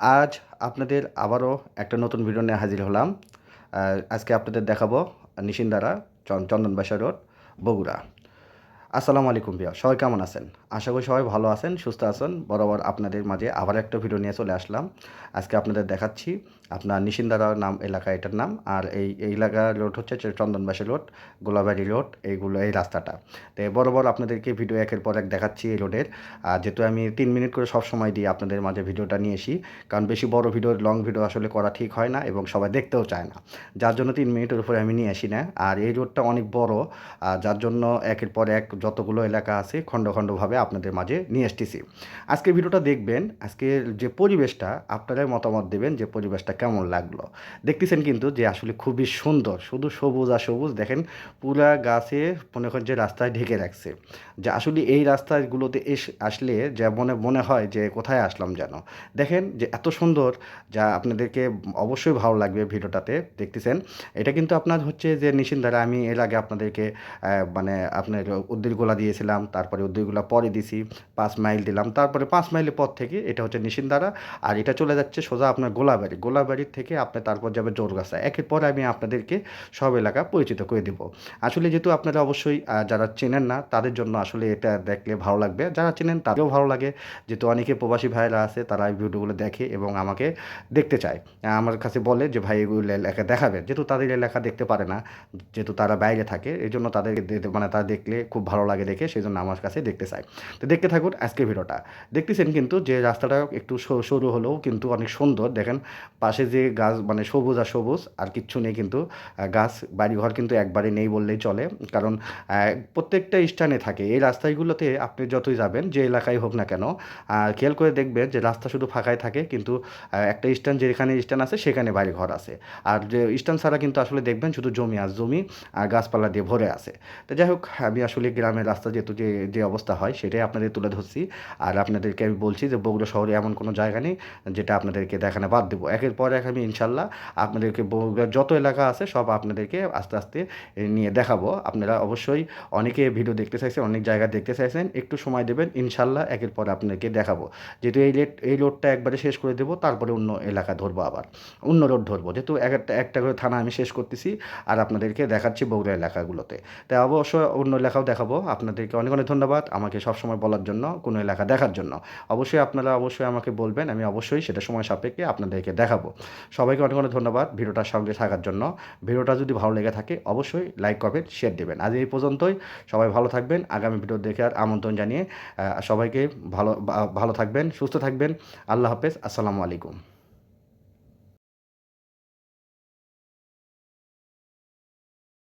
আজ আপনাদের আবারও একটা নতুন ভিডিও নিয়ে হাজির হলাম। আজকে আপনাদের দেখাবো নিশিন্দারা চন্দন চন্দনবাসা রোড, বগুড়া। আসসালামু আলাইকুম বিয়া সবাই কেমন আছেন? আশা করি সবাই ভালো আছেন, সুস্থ আছেন। বরাবর আপনাদের মাঝে আবার একটা ভিডিও নিয়ে চলে আসলাম। আজকে আপনাদের দেখাচ্ছি আপনার নিশিন্দারা নাম এলাকা এটার নাম, আর এই এই এলাকার রোড হচ্ছে চন্দনবাসী রোড, গোলাবাড়ি রোড, এইগুলো, এই রাস্তাটা। তো বরাবর আপনাদেরকে ভিডিও একের পর এক দেখাচ্ছি এই রোডের। আর যেহেতু আমি তিন মিনিট করে সব সময় দিই আপনাদের মাঝে ভিডিওটা নিয়ে আসি কারণ বেশি বড় ভিডিও, লং ভিডিও আসলে করা ঠিক হয় না এবং সবাই দেখতেও চায় না। যার জন্য তিন মিনিটের উপরে আমি নিয়ে আসি না। আর এই রোডটা অনেক বড়, আর যার জন্য একের পর এক যতগুলো এলাকা আছে খণ্ড খণ্ডভাবে আপনাদের মাঝে নিয়ে আসতেছি আজকে ভিডিওটা দেখবেন আজকের যে পরিবেশটা, আপনারাই মতামত দেবেন যে পরিবেশটা কেমন লাগল। দেখতেছেন কিন্তু যে আসলে খুবই সুন্দর, শুধু সবুজ আর সবুজ, দেখেন পুরা গাছে মনে করেন যে রাস্তায় ঢেকে রাখছে। যে আসলে এই রাস্তাগুলোতে এস, আসলে যা মনে মনে হয় যে কোথায় আসলাম যেন। দেখেন যে এত সুন্দর, যা আপনাদেরকে অবশ্যই ভালো লাগবে ভিডিওটাতে, দেখতেছেন। এটা কিন্তু আপনার হচ্ছে যে নিশ্চিন্তারা, আমি এর আগে আপনাদেরকে মানে আপনার উদ্দিরগোলা দিয়েছিলাম, তারপরে উদ্দিরগোলা পরে দিছি, পাঁচ মাইল দিলাম। তারপরে পাঁচ মাইলের পর থেকে এটা হচ্ছে নিশিন্দারা আর এটা চলে যাচ্ছে সোজা আপনার গোলাবাড়ি। গোলাবাড়ির থেকে আপনি তারপর যাবে জোরগাছা। একের পর আমি আপনাদেরকে সব এলাকা পরিচিত করে দিব। আসলে যেহেতু আপনারা অবশ্যই যারা চেনেন না, তাদের জন্য আসলে এটা দেখলে ভালো লাগবে। যারা চেনেন, তাদেরও ভালো লাগে। যেহেতু অনেকে প্রবাসী ভাইরা আছে, তারা এই ভিডিওগুলো দেখে এবং আমাকে দেখতে চায়। আমার কাছে বলে যে, ভাই, এগুলো এলাকা দেখাবেন। যেহেতু তাদের এলাকা দেখতে পারে না, যেহেতু তারা বাইরে থাকে এই জন্য তাদেরকে মানে তারা দেখলে খুব ভালো লাগে দেখে সেই জন্য আমার কাছে দেখতে চাই। তো দেখতে থাকুন আজকের ভিডিওটা। দেখতেছেন কিন্তু যে রাস্তাটা একটু সরু হলেও কিন্তু অনেক সুন্দর। দেখেন পাশে যে গাছ মানে সবুজ আর সবুজ, আর কিচ্ছু নেই কিন্তু গাছ। বাড়িঘর কিন্তু একবারে নেই বললেই চলে। কারণ প্রত্যেকটা স্থানে থাকে। এই রাস্তাগুলোতে আপনি যতই যাবেন, যে এলাকায় হোক না কেন খেয়াল করে দেখবেন যে রাস্তা শুধু ফাঁকাই থাকে, কিন্তু একটা স্ট্যান্ড যেখানে স্ট্যান্ড আছে, সেখানে বাড়ি ঘর আছে। আর যে স্ট্যান্ড ছাড়া কিন্তু আসলে দেখবেন শুধু জমি, আর জমি, আর গাছপালা দিয়ে ভরে আছে। তো যাই হোক, আমি আসলে গ্রামের রাস্তা যেহেতু যে যে অবস্থা হয়, সেটাই আপনাদের তুলে ধরছি। আর আপনাদেরকে আমি বলছি যে, বগুড়া শহরে এমন কোনো জায়গা নেই যেটা আপনাদেরকে দেখানো বাদ দেবো। একের পর এক আমি ইনশাল্লাহ আপনাদেরকে বগুড়ার যত এলাকা আছে, সব আপনাদেরকে আস্তে আস্তে নিয়ে দেখাবো। আপনারা অবশ্যই অনেকে ভিডিও দেখতে চাইছেন, অনেক জায়গা দেখতে চাইছেন, একটু সময় দেবেন, ইনশাল্লাহ একের পর আপনাদেরকে দেখাবো। যেহেতু এই লেট, এই রোডটা একবারে শেষ করে দেবো, তারপরে অন্য এলাকা ধরবো আবার। অন্য রোড ধরবো। যেহেতু এক একটা একটা করে থানা আমি শেষ করতেছি, আর আপনাদেরকে দেখাচ্ছি বগুড়া এলাকাগুলোতে। তাই অবশ্য অন্য এলাকাও দেখাবো। আপনাদেরকে অনেক অনেক ধন্যবাদ আমাকে সবসময় বলার জন্য, কোনো এলাকা দেখার জন্য। অবশ্যই আপনারা অবশ্যই আমাকে বলবেন, আমি অবশ্যই সেটা সময় সাপেক্ষে আপনাদেরকে দেখাবো। সবাইকে অনেক অনেক ধন্যবাদ ভিডিওটার সঙ্গে থাকার জন্য। ভিডিওটা যদি ভালো লেগে থাকে, অবশ্যই লাইক করবেন শেয়ার দেবেন। আজ এই পর্যন্তই। সবাই ভালো থাকবেন। আগামী ভিডিও দেখে আর আমন্ত্রণ জানিয়ে সবাইকে ভালো ভালো থাকবেন, সুস্থ থাকবেন। আল্লাহ হাফেজ। আসসালামু আলাইকুম।